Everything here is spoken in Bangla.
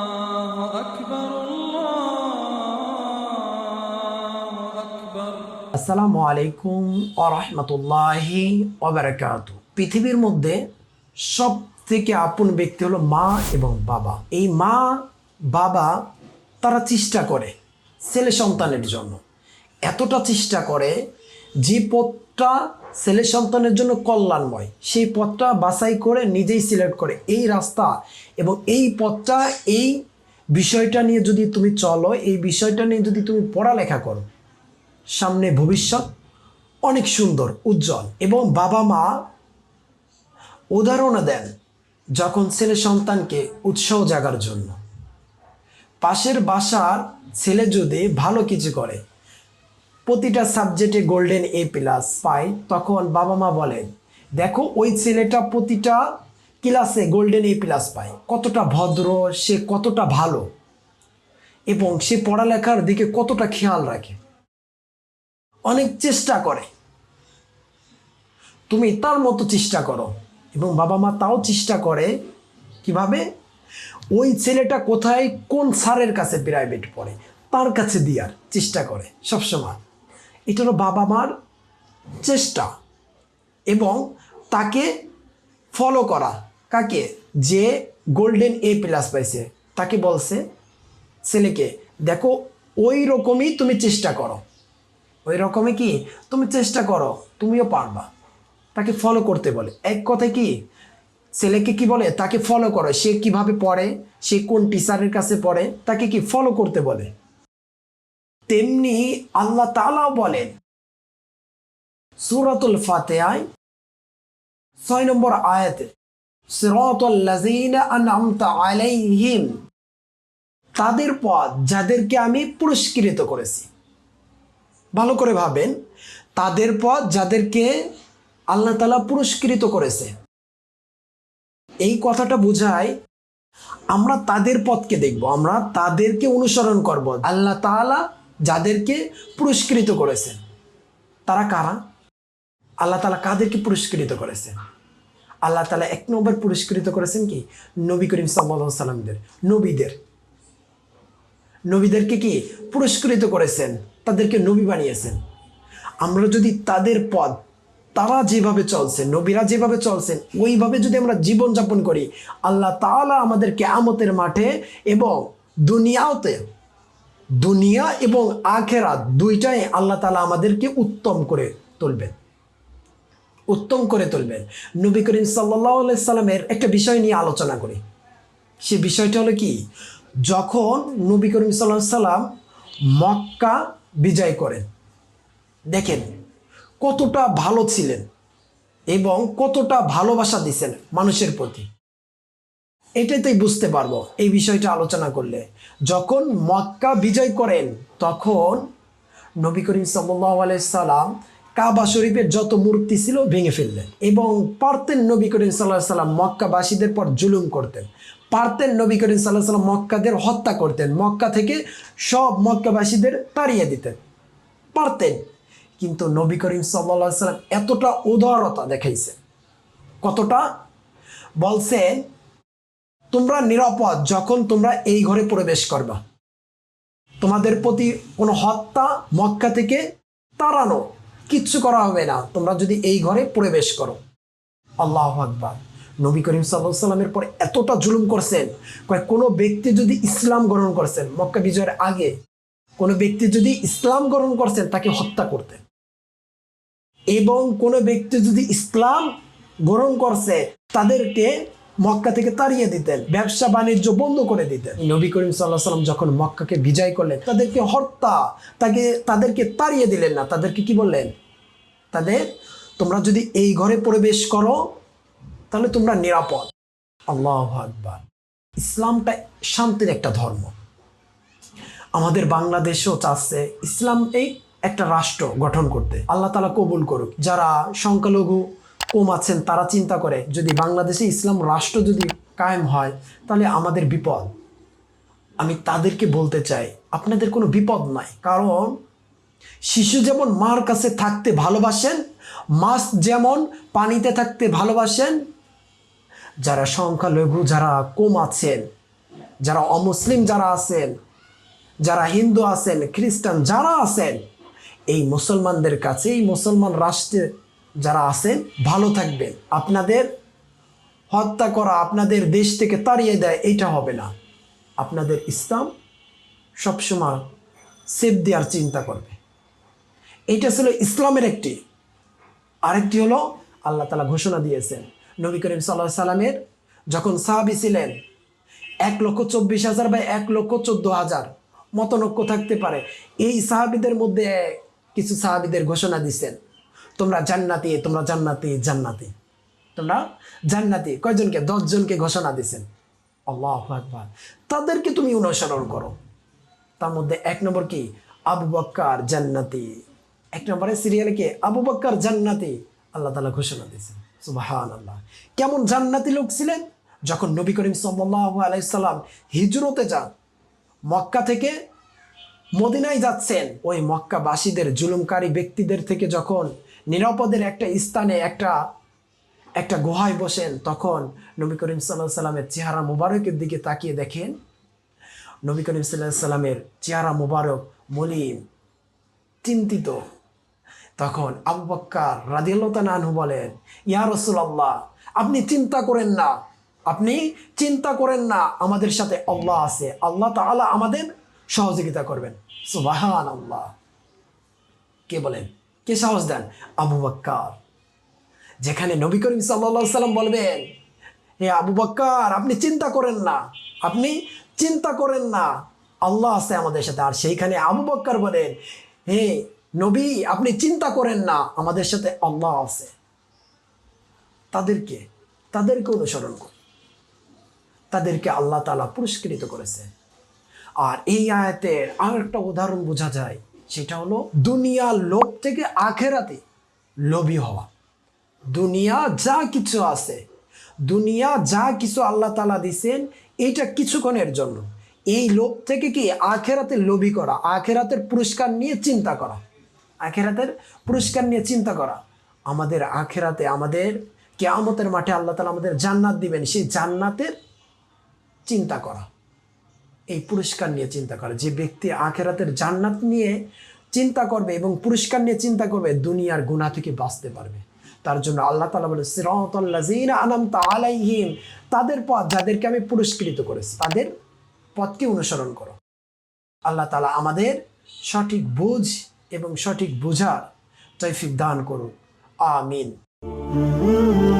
الله أكبر الله أكبر আসসালামু আলাইকুম আরহামতুল্লাহি ওবারাকাতু পৃথিবীর মধ্যে সব থেকে আপন ব্যক্তি হলো মা এবং বাবা এই মা বাবা তারা চেষ্টা করে ছেলে সন্তানের জন্য এতটা চেষ্টা করে যে পথটা ছেলে সন্তানের জন্য কল্যাণময়। সেই পথটা বাছাই করে নিজেই সিলেক্ট করে। এই রাস্তা এবং এই পথটা, এই বিষয়টা নিয়ে যদি তুমি চলো, এই বিষয়টা নিয়ে যদি তুমি পড়ালেখা করো, সামনে ভবিষ্যৎ অনেক সুন্দর, উজ্জ্বল এবং বাবা মা উদাহরণ দেন যখন ছেলে সন্তানকে উৎসাহ জাগার জন্য। পাশের বাসার ছেলে যদি ভালো কিছু করে প্রতিটা সাবজেক্টে গোল্ডেন এ প্লাস পায়। তখন বাবা মা বলেন দেখো, ওই ছেলেটা প্রতিটা ক্লাসে গোল্ডেন এ প্লাস পায়। কতটা ভদ্র, সে কতটা ভালো এবং সে পড়ালেখার দিকে কতটা খেয়াল রাখে। অনেক চেষ্টা করে। তুমি তার মতো চেষ্টা করো। এবং বাবা মা তাও চেষ্টা করে কীভাবে? ওই ছেলেটা কোথায়, কোন স্যারের কাছে প্রাইভেট পড়ে, তার কাছে দেওয়ার চেষ্টা করে সবসময়। এটা হলো বাবা মার চেষ্টা এবং তাকে ফলো করা। কাকে? যে গোল্ডেন এ প্লাস পাইছে। তাকে বলছে, ছেলেকে, দেখো, ওই রকমই তুমি চেষ্টা করো। ওই রকমই কি? তুমি চেষ্টা করো, তুমিও পারবা। তাকে ফলো করতে বলে। এক কথায় কি? ছেলেকে কি বলে? তাকে ফলো করো। সে কীভাবে পড়ে? সে কোন টিচারের কাছে পড়ে? তাকে কি ফলো করতে বলে? তেমনি আল্লাহ তালাও বলেন, সুরাতুল ফাতেহায় ছয় নম্বর আয়াতে তাদের পথ যাদেরকে আমি পুরস্কৃত করেছি। ভালো করে ভাবেন, তাদের পথ যাদেরকে আল্লাহ তালা পুরস্কৃত করেছে। এই কথাটা বোঝায়, আমরা তাদের পথকে দেখব, আমরা তাদেরকে অনুসরণ করব। আল্লাহ তাআলা যাদেরকে পুরস্কৃত করেছেন। তারা কারা? আল্লাহ তালা কাদেরকে পুরস্কৃত করেছেন? আল্লাহ তালা এক নম্বর পুরস্কৃত করেছেন কি? নবী করিম সাল্লা সাল্লামদের নবীদের। নবীদেরকে কি পুরস্কৃত করেছেন? তাদেরকে নবী বানিয়েছেন। আমরা যদি তাদের পদ তারা যেভাবে চলছেন নবীরা যেভাবে চলছেন, ওইভাবে যদি আমরা জীবনযাপন করি, আল্লাহ তাআলা আমাদেরকে আমতের মাঠে এবং দুনিয়াতে দুনিয়া এবং আখেরাত দুইটাই আল্লাহ তাআলা আমাদেরকে উত্তম করে তুলবেন। উত্তম করে তুলবেন। নবী করিম সাল্লাহ সাল্লামের একটা বিষয় নিয়ে আলোচনা করি। সে বিষয়টা হলো কি? যখন নবী করিম সাল্লাহ সাল্লাম মক্কা বিজয় করেন, দেখেন কতটা ভালো ছিলেন এবং কতটা ভালোবাসা দিছেন মানুষের প্রতি। এটাতেই বুঝতে পারব এই বিষয়টা আলোচনা করলে। যখন মক্কা বিজয় করেন, তখন নবী করিম সাল্লাহ সাল্লাম কাবা শরীফের যত মূর্তি ছিল ভেঙে ফেললেন এবং পারতেন নবী করিম সাল্লাহ সাল্লাম মক্কাবাসীদের পর জুলুম করতেন। পারতেন নবী করিম সাল্লাহ সাল্লাম মক্কাদের হত্যা করতেন, মক্কা থেকে সব মক্কাবাসীদের তাড়িয়ে দিতেন। পারতেন। কিন্তু নবী করিম সাল্লা সাল্লাম এতটা উদারতা দেখাইছে কতটা? বলছেন তোমরা নিরাপদ যখন তোমরা এই ঘরে প্রবেশ করবা। তোমাদের প্রতি কোনো হত্যা মক্কা থেকে তাড়ানো কিচ্ছু করা হবে না। তোমরা যদি এই ঘরে প্রবেশ করো। আল্লাহ আকবার। নবী করিম সাল্লামের পরে এতটা জুলুম করছেন। কোনো ব্যক্তি যদি ইসলাম গ্রহণ করছেন, মক্কা বিজয়ের আগে কোনো ব্যক্তি যদি ইসলাম গ্রহণ করছেন, তাকে হত্যা করতেন এবং কোনো ব্যক্তি যদি ইসলাম গ্রহণ করছে, তাদেরকে মক্কা থেকে তাড়িয়ে দিতেন, ব্যবসা বাণিজ্য বন্ধ করে দিতেন। নবী করিম সাল্লাহ সাল্লাম যখন মক্কাকে বিজয় করলেন, তাদেরকে হত্যা, তাকে, তাদেরকে তাড়িয়ে দিলেন না। তাদেরকে কি বললেন? তাদের, তোমরা যদি এই ঘরে প্রবেশ করো, তাহলে তোমরা নিরাপদ। আল্লাহ আকবার। ইসলামটা শান্তির একটা ধর্ম। আমাদের বাংলাদেশেও চাচ্ছে ইসলাম এই একটা রাষ্ট্র গঠন করতে। আল্লাহ তালা কবুল করুক। যারা সংখ্যালঘু কম আছেন তারা চিন্তা করে, যদি বাংলাদেশে ইসলাম রাষ্ট্র যদি কায়েম হয়, তাহলে আমাদের বিপদ। আমি তাদেরকে বলতে চাই, আপনাদের কোনো বিপদ নাই। কারণ, শিশু যেমন মার কাছে থাকতে ভালোবাসেন, মাছ যেমন পানিতে থাকতে ভালোবাসেন, যারা সংখ্যালঘু যারা কম আছেন, যারা অমুসলিম যারা আছেন, যারা হিন্দু আছেন, খ্রিস্টান যারা আছেন, এই মুসলমানদের কাছে, এই মুসলমান রাষ্ট্রে যারা আছেন, ভালো থাকবেন। আপনাদের হত্যা করা আপনাদের দেশ থেকে তাড়িয়ে দেয় এটা হবে না। আপনাদের ইসলাম সবসময় সেফ দেওয়ার চিন্তা করবে। এইটা ছিল ইসলামের একটি। আরেকটি হলো আল্লাহ তালা ঘোষণা দিয়েছেন, নবী করিম সাল্লাহ সাল্লামের যখন সাহাবি ছিলেন, এক লক্ষ চব্বিশ হাজার বা এক লক্ষ চোদ্দ হাজার মতনৈক্য থাকতে পারে। এই সাহাবিদের মধ্যে কিছু সাহাবিদের ঘোষণা দিচ্ছেন তোমরা জান্নাতি তোমরা জান্নাতি জান্নাতি। তোমরা জান্নাতি। কয়জনকে? দশজনকে ঘোষণা দিছেন। আল্লাহ আকবার। তাদেরকে তুমি অনুসরণ করো। তার মধ্যে এক নম্বর কি? আবু বক্কার জান্নাতি। এক নম্বরে সিরিয়ালে কে? আবু বক্কার জান্নাতি। আল্লাহ তালা ঘোষণা দিয়েছেন। সুবাহান আল্লাহ কেমন জান্নাতি লোক ছিলেন? যখন নবী করিম সাল্লাহ আলাইসাল্লাম হিজরতে যান, মক্কা থেকে মদিনায় যাচ্ছেন, ওই মক্কাবাসীদের, জুলুমকারী ব্যক্তিদের থেকে যখন নিরাপদের একটা স্থানে একটা একটা গুহায় বসেন, তখন নবী করিম সাল্লাহ সাল্লামের চেহারা মুবারকের দিকে তাকিয়ে দেখেন। নবী করিম সাল্লাহ সাল্লামের চেহারা মুবারক, মলিন, চিন্তিত। তখন আবু বক্কার রাদিয়াল্লাহু বলেন, ইয়া রাসূলুল্লাহ, আপনি চিন্তা করেন না, আপনি চিন্তা করেন না, আমাদের সাথে আল্লাহ আছে। আল্লাহ তাআলা আমাদের সহযোগিতা করবেন। সুবাহান আল্লাহ কে বলেন? কে সাহস দেন আবু বক্কার। যেখানে নবী করিম সাল্লা সাল্লাম বলবেন, হে আবু বক্কার, আপনি চিন্তা করেন না, আপনি চিন্তা করেন না, আল্লাহ আছে আমাদের সাথে। আর সেইখানে আবু বক্কার বলেন, হে নবী, আপনি চিন্তা করেন না, আমাদের সাথে আল্লাহ আছে। তাদেরকে তাদেরকে অনুসরণ করুন। তাদেরকে আল্লাহ তালা পুরস্কৃত করেছে। আর এই আয়াতের আর একটা উদাহরণ বোঝা যায়। সেটা হলো দুনিয়ার লোভ থেকে আখেরাতে লোভী হওয়া। দুনিয়া যা কিছু আছে, দুনিয়া যা কিছু আল্লাহ তালা দিছেন এইটা কিছুক্ষণের জন্য। এই লোভ থেকে কি আখেরাতের লোভী করা, আখেরাতের পুরস্কার নিয়ে চিন্তা করা? আখেরাতের পুরস্কার নিয়ে চিন্তা করা। আমাদের আখেরাতে আমাদের কেয়ামতের মাঠে আল্লাহ তালা আমাদের জান্নাত দিবেন, সেই জান্নাতের চিন্তা করা। এই পুরস্কার নিয়ে চিন্তা করে। যে ব্যক্তি আখেরাতের জান্নাত নিয়ে চিন্তা করবে এবং পুরস্কার নিয়ে চিন্তা করবে, দুনিয়ার গুণা থেকে বাঁচতে পারবে। তার জন্য আল্লাহ তালা বলে সিরাতাল্লাযীনা আনামতা আলাইহিম। তাদের পথ যাদেরকে আমি পুরস্কৃত করেছি, তাদের পথকে অনুসরণ করো। আল্লাহ তালা আমাদের সঠিক বুঝ এবং সঠিক বোঝার তৈফিক দান করুন। আমিন।